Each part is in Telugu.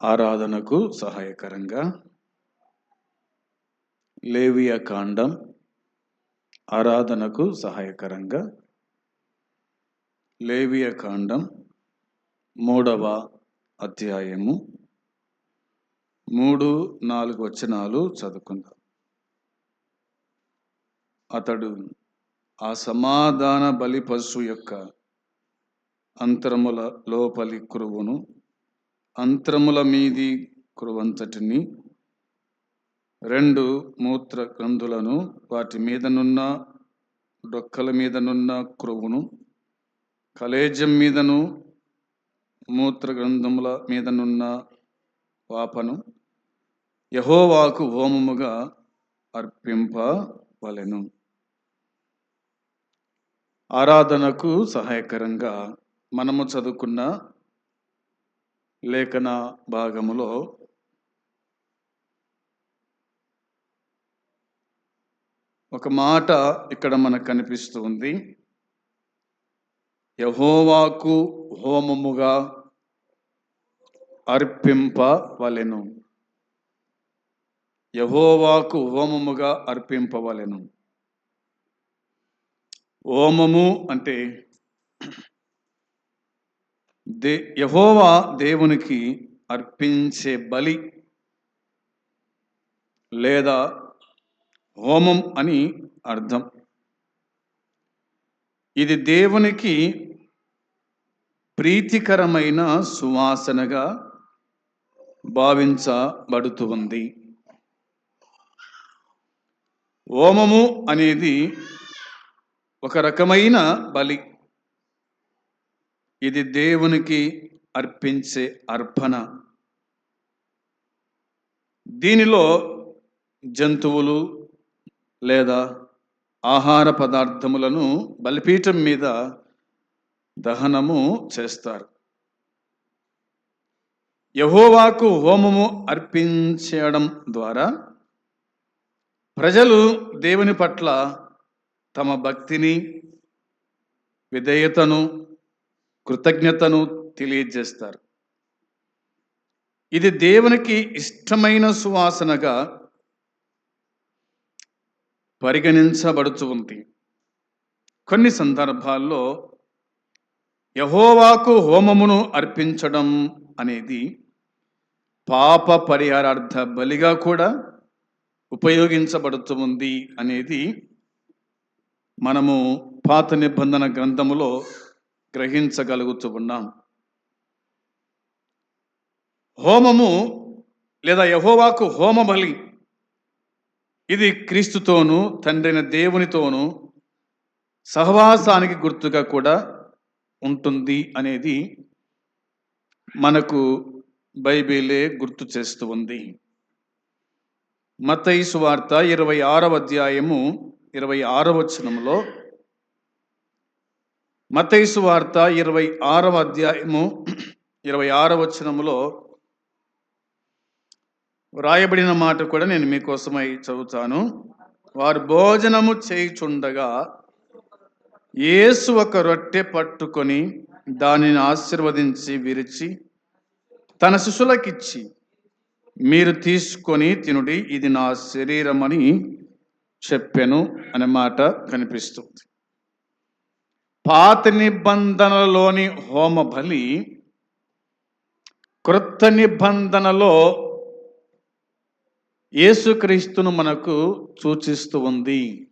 ఆరాధనకు సహాయకరంగా లేవియ కాండం ఆరాధనకు సహాయకరంగా లేవియ కాండం మూడవ అధ్యాయము మూడు నాలుగు వచనాలు చదువుకుందాం. అతడు ఆ సమాధాన బలి పశువు యొక్క అంతరముల లోపలి క్రువును అంతరముల మీది కురువంతటిని రెండు మూత్ర గ్రంథులను వాటి మీదనున్న డొక్కల మీదనున్న క్రొవ్వును కలేజం మీదను మూత్ర గ్రంథముల మీదనున్న వాపను యహోవాకు హోమముగా అర్పింపవలెను. ఆరాధనకు సహాయకరంగా మనము చదువుకున్న లేఖన భాగములో ఒక మాట ఇక్కడ మనకు కనిపిస్తూ ఉంది యహోవాకు హోమముగా అర్పింపవలెను. యహోవాకు హోమముగా అర్పింపవలెను. హోమము అంటే దే యహోవా దేవునికి అర్పించే బలి లేదా హోమం అని అర్థం. ఇది దేవునికి ప్రీతికరమైన సువాసనగా భావించబడుతుంది హోమము అనేది ఒక రకమైన బలి. ఇది దేవునికి అర్పించే అర్పణ. దీనిలో జంతువులు లేదా ఆహార పదార్థములను బలిపీఠం మీద దహనము చేస్తారు. యహోవాకు హోమము అర్పించడం ద్వారా ప్రజలు దేవుని పట్ల తమ భక్తిని విధేయతను కృతజ్ఞతను తెలియజేస్తారు. ఇది దేవునికి ఇష్టమైన సువాసనగా పరిగణించబడుతుంది కొన్ని సందర్భాల్లో యహోవాకు హోమమును అర్పించడం అనేది పాప పరిహారార్థ బలిగా కూడా ఉపయోగించబడుతుంది అనేది మనము పాత నిబంధన గ్రంథములో గ్రహించగలుగుతూ ఉన్నాం హోమము లేదా యహోవాకు హోమ బలి ఇది క్రీస్తుతోనూ తండ్రైన దేవునితోనూ సహవాసానికి గుర్తుగా కూడా ఉంటుంది అనేది మనకు బైబిలే గుర్తు చేస్తూ ఉంది. మతయి సువార్త ఇరవై ఆరవ అధ్యాయము ఇరవై ఆరవ వచనంలో మతైసు వార్త ఇరవై ఆరవ అధ్యాయము ఇరవై ఆరవ వచనములో వ్రాయబడిన మాట కూడా నేను మీకోసమై చదువుతాను. వారు భోజనము చేయుచుండగా యేసు ఒక రొట్టె పట్టుకొని దానిని ఆశీర్వదించి విరిచి తన శిశులకిచ్చి మీరు తీసుకొని తినుడి ఇది నా శరీరమని చెప్పాను అనే మాట కనిపిస్తుంది. పాత నిబంధనలోని హోమ బలి క్రొత్త నిబంధనలో యేసుక్రీస్తును మనకు సూచిస్తూ ఉంది.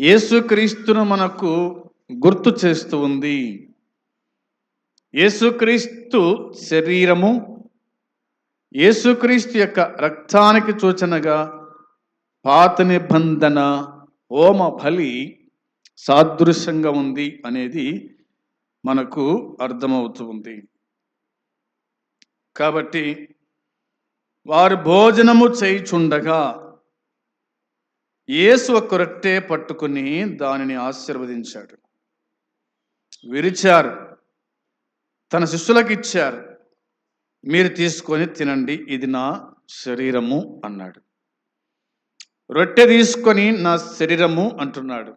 యేసుక్రీస్తును మనకు గుర్తు చేస్తూ ఉంది. యేసుక్రీస్తు శరీరము యేసుక్రీస్తు యొక్క రక్తానికి సూచనగా పాత నిబంధన హోమ బలి సాదృశ్యంగా ఉంది అనేది మనకు అర్థమవుతుంది కాబట్టి వారు భోజనము చేయుచుండగా యేసు ఒక రొట్టె పట్టుకుని దానిని ఆశీర్వదించాడు. విరిచారు. తన శిష్యులకు ఇచ్చారు. మీరు తీసుకొని తినండి ఇది నా శరీరము అన్నాడు. రొట్టె తీసుకొని నా శరీరము అంటున్నాడు.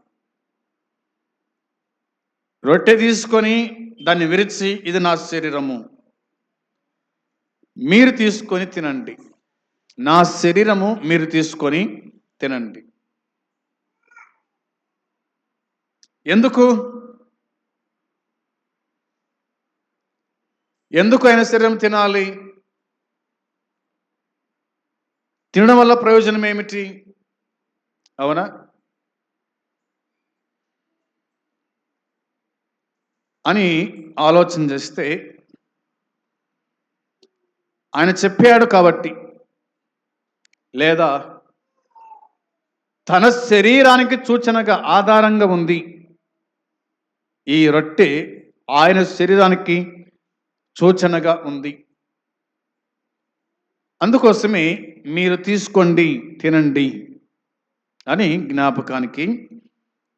రొట్టె తీసుకొని దాన్ని విరిచి ఇది నా శరీరము. మీరు తీసుకొని తినండి. నా శరీరము మీరు తీసుకొని తినండి. ఎందుకు? ఎందుకు ఆయన శరీరం తినాలి? తినడం వల్ల ప్రయోజనం ఏమిటి? అవునా? అని ఆలోచన చేస్తే ఆయన చెప్పాడు కాబట్టి లేదా తన శరీరానికి సూచనగా ఆధారంగా ఉంది. ఈ రొట్టె ఆయన శరీరానికి సూచనగా ఉంది. అందుకోసమే మీరు తీసుకోండి తినండి అని జ్ఞాపకానికి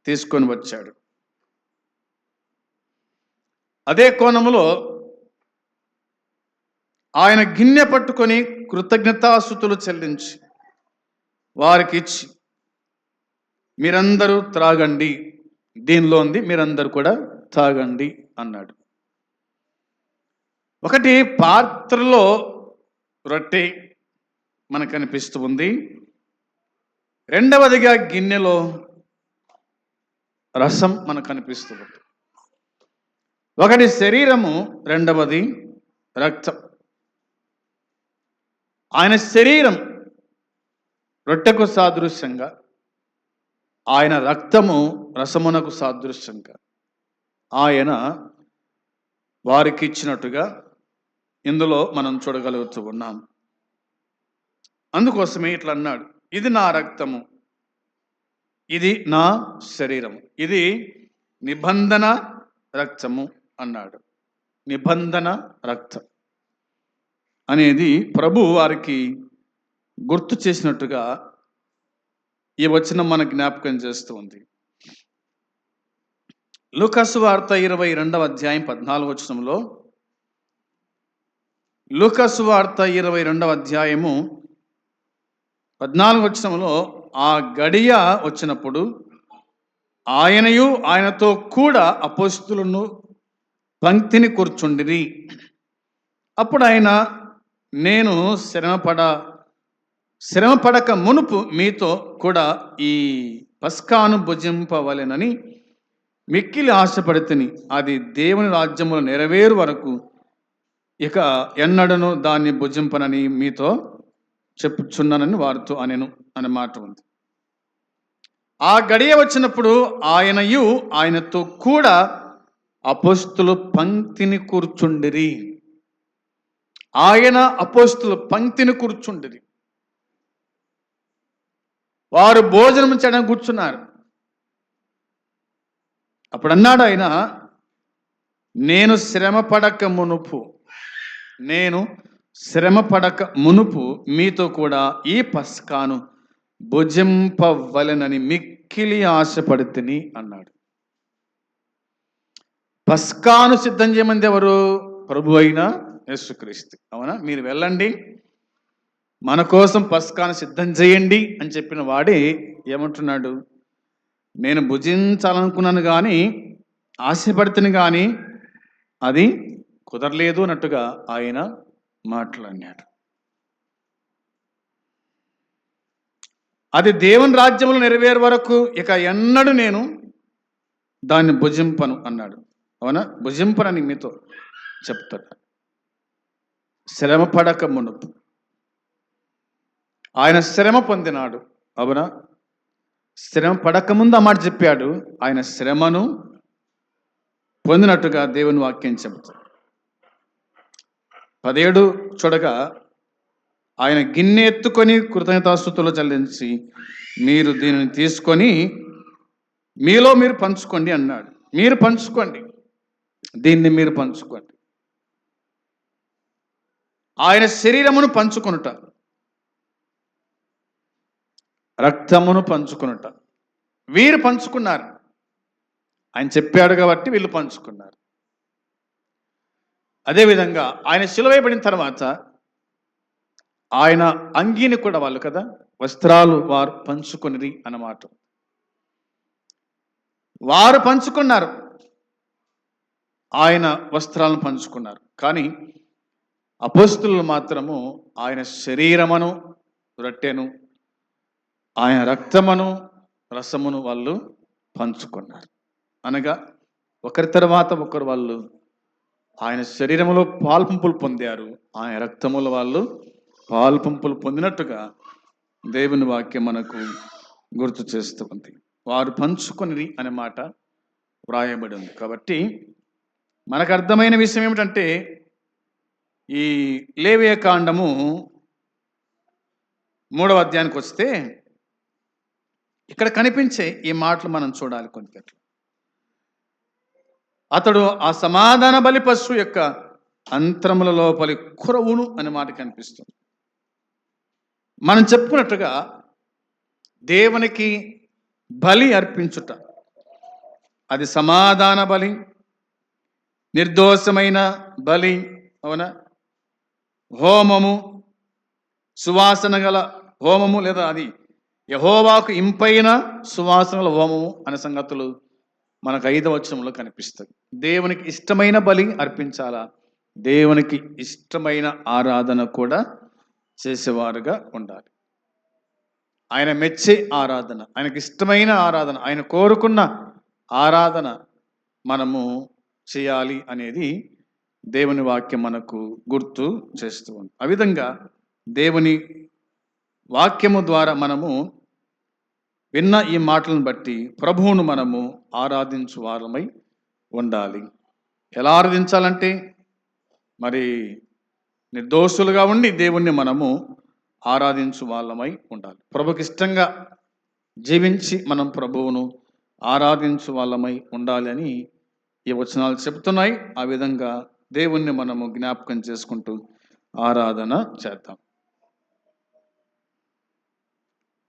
తీసుకొని వచ్చాడు. అదే కోణములో ఆయన గిన్నె పట్టుకొని కృతజ్ఞతాస్థుతులు చెల్లించి వారికి ఇచ్చి మీరందరూ త్రాగండి. దీనిలో ఉంది మీరందరూ కూడా తాగండి అన్నాడు. ఒకటి పాత్రలో రొట్టె మనకు కనిపిస్తూ ఉంది. రెండవదిగా గిన్నెలో రసం మనకు కనిపిస్తూ ఉంది. ఒకటి శరీరము రెండవది రక్తం. ఆయన శరీరం రొట్టెకు సాదృశ్యంగా ఆయన రక్తము రసమునకు సాదృశ్యంగా. ఆయన వారికి ఇచ్చినట్టుగా ఇందులో మనం చూడగలుగుతూ ఉన్నాం. అందుకోసమే ఇట్లా అన్నాడు. ఇది నా రక్తము. ఇది నా శరీరము. ఇది నిబంధన రక్తము. అన్నాడు. నిబంధన రక్తం అనేది ప్రభు వారికి గుర్తు చేసినట్టుగా ఈ వచనం మన జ్ఞాపకం చేస్తుంది ఉంది. వార్త ఇరవై రెండవ అధ్యాయం పద్నాలుగు వచనంలో లూకసు వార్త ఇరవై రెండవ అధ్యాయము పద్నాలుగు వచనంలో ఆ గడియ వచ్చినప్పుడు ఆయనయు ఆయనతో కూడా అపోస్తులను పంక్తిని కూర్చుండిరి. అప్పుడు ఆయన నేను శ్రమపడ శ్రమపడక మునుపు మీతో కూడా ఈ పస్కాను భుజింపవలెనని మిక్కిలి ఆశపడితిని. అది దేవుని రాజ్యములు నెరవేరు వరకు ఇక ఎన్నడను దాన్ని భుజింపనని మీతో చెప్పుచున్నానని వారితో అనెను అనే మాట ఉంది. ఆ గడియ వచ్చినప్పుడు ఆయనయు ఆయనతో కూడా అపోస్తులు పంక్తిని కూర్చుండిరి. ఆయన అపోస్తులు పంక్తిని కూర్చుండిరి. వారు భోజనం చేయడం కూర్చున్నారు. అప్పుడు అన్నాడు ఆయన నేను శ్రమ పడక మునుపు నేను శ్రమ పడక మునుపు మీతో కూడా ఈ పస్కాను భుజింపవలెనని మిక్కిలి ఆశపడితిని అన్నాడు. పస్కాను సిద్ధం చేయమంది ఎవరు? ప్రభు అయిన యేసుక్రీస్తు. అవునా? మీరు వెళ్ళండి. మన కోసం పస్కాను సిద్ధం చేయండి అని చెప్పిన వాడే ఏమంటున్నాడు? నేను భుజించాలనుకున్నాను కానీ ఆశపడితేను కానీ అది కుదరలేదు అన్నట్టుగా ఆయన మాట్లాడినాడు. అది దేవుని రాజ్యంలో నెరవేరు వరకు ఇక ఎన్నడూ నేను దాన్ని భుజింపను అన్నాడు. అవునా? భుజింపనని మీతో చెప్తాడు. శ్రమ పడక మునుపు. ఆయన శ్రమ పొందినాడు. అవునా? శ్రమ పడకముందు ఆ మాట చెప్పాడు. ఆయన శ్రమను పొందినట్టుగా దేవుని వాక్యం చెబుతాడు పదేడు చూడగా ఆయన గిన్నె ఎత్తుకొని కృతజ్ఞతాస్తుతులు చెల్లించి మీరు దీనిని తీసుకొని మీలో మీరు పంచుకోండి అన్నాడు. మీరు పంచుకోండి. దీన్ని మీరు పంచుకోండి. ఆయన శరీరమును పంచుకొనుట. రక్తమును పంచుకొనుట. వీరు పంచుకున్నారు. ఆయన చెప్పాడు కాబట్టి వీళ్ళు పంచుకున్నారు. అదేవిధంగా ఆయన సిలువైపడిన తర్వాత ఆయన అంగీని కూడా వాళ్ళు కదా వస్త్రాలు వారు పంచుకునిది అన్నమాట. వారు పంచుకున్నారు. ఆయన వస్త్రాలను పంచుకున్నారు. కానీ అపస్తులు మాత్రము ఆయన శరీరమును రొట్టెను ఆయన రక్తమును రసమును వాళ్ళు పంచుకున్నారు. అనగా ఒకరి తర్వాత ఒకరు వాళ్ళు ఆయన శరీరంలో పాల్పంపులు పొందారు. ఆయన రక్తముల వాళ్ళు పాల్పంపులు పొందినట్టుగా దేవుని వాక్యం మనకు గుర్తు చేస్తూ ఉంది వారు పంచుకొని అనే మాట వ్రాయబడి ఉంది. కాబట్టి మనకు అర్థమైన విషయం ఏమిటంటే ఈ లేవే కాండము మూడవ అధ్యాయానికి వస్తే ఇక్కడ కనిపించే ఈ మాటలు మనం చూడాలి కొంత అతడు ఆ సమాధాన బలి పశువు యొక్క అంతరముల లోపలి కురవును అనే మాట కనిపిస్తుంది. మనం చెప్పుకున్నట్టుగా దేవునికి బలి అర్పించుట అది సమాధాన బలి నిర్దోషమైన బలి అవునా? హోమము సువాసన గల హోమము లేదా అది యహోవాకు ఇంపైన సువాసనల హోమము అనే సంగతులు మనకు ఐదవ వచనంలో కనిపిస్తాయి. దేవునికి ఇష్టమైన బలి అర్పించాలా? దేవునికి ఇష్టమైన ఆరాధన కూడా చేసేవారుగా ఉండాలి. ఆయన మెచ్చే ఆరాధన ఆయనకి ఇష్టమైన ఆరాధన ఆయన కోరుకున్న ఆరాధన మనము చేయాలి అనేది దేవుని వాక్యం మనకు గుర్తు చేస్తూ ఉంది. ఆ విధంగా దేవుని వాక్యము ద్వారా మనము విన్న ఈ మాటలను బట్టి ప్రభువును మనము ఆరాధించు వారమై ఉండాలి. ఎలా ఆరాధించాలంటే మరి నిర్దోషులుగా ఉండి దేవుణ్ణి మనము ఆరాధించు వాళ్ళమై ఉండాలి. ప్రభుకి ఇష్టంగా జీవించి మనం ప్రభువును ఆరాధించు వాళ్ళమై ఉండాలి అని ఈ వచనాలు చెప్తున్నాయి ఆ విధంగా దేవుణ్ణి మనము జ్ఞాపకం చేసుకుంటూ ఆరాధన చేద్దాం.